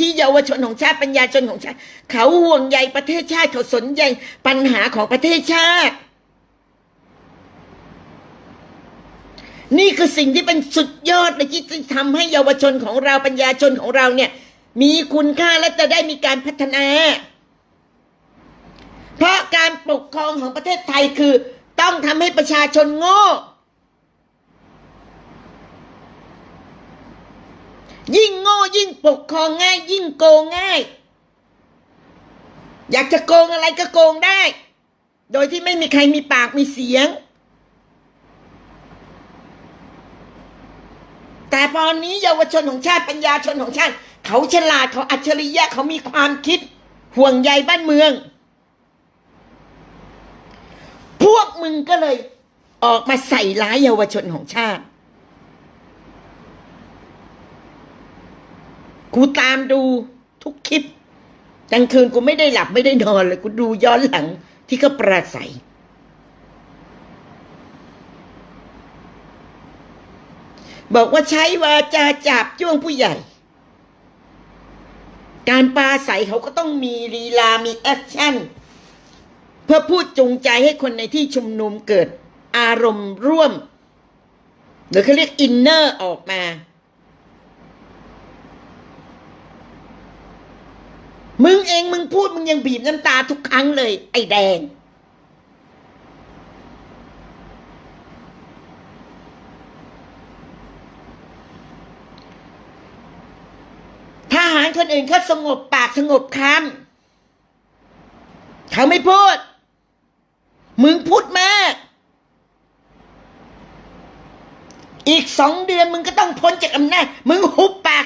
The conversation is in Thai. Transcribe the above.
ที่เยาวชนของชาติปัญญาชนของชาติเขาห่วงใยประเทศชาติเขาสนใจปัญหาของประเทศชาติ นี่คือสิ่งที่เป็นสุดยอดเลยที่จะทำให้เยาวชนของเราปัญญาชนของเราเนี่ย มีคุณค่าและจะได้มีการพัฒนา เพราะการปกครองของประเทศไทยคือ ต้องทำให้ประชาชนโง่ ยิ่งโง่ยิ่งปกครองง่าย ยิ่งโกงง่าย อยากจะโกงอะไรก็โกงได้ โดยที่ไม่มีใครมีปากมีเสียง แต่ตอนนี้เยาวชนของชาติปัญญาชนของชาติ เขาฉลาดเขาอัจฉริยะเขามีความคิด ห่วงใยบ้านเมือง พวกมึงก็เลยออกมาใส่ร้ายเยาวชนของชาติ กูตามดูทุกคลิปกลางคืนกูไม่ได้หลับไม่ได้นอนเลยกูดูย้อนหลังที่เขาประสัย บอกว่าใช้วาจาจับจ้วงผู้ใหญ่ การปราศัยเขาก็ต้องมีลีลามีแอคชั่น เพื่อพูดจูงใจให้คนในที่ชุมนุมเกิดอารมณ์ร่วม หรือเขาเรียกอินเนอร์ออกมา มึงเองมึงพูดมึงยังบีบน้ำตาทุกครั้งเลย ไอ้แดง ทหารคนอื่นเขาสงบปากสงบคำเขาไม่พูด มึงพูดมาก อีกสองเดือนมึงก็ต้องพ้นจากอำนาจ มึงหุบปากซะไอ้แดงหุบปาก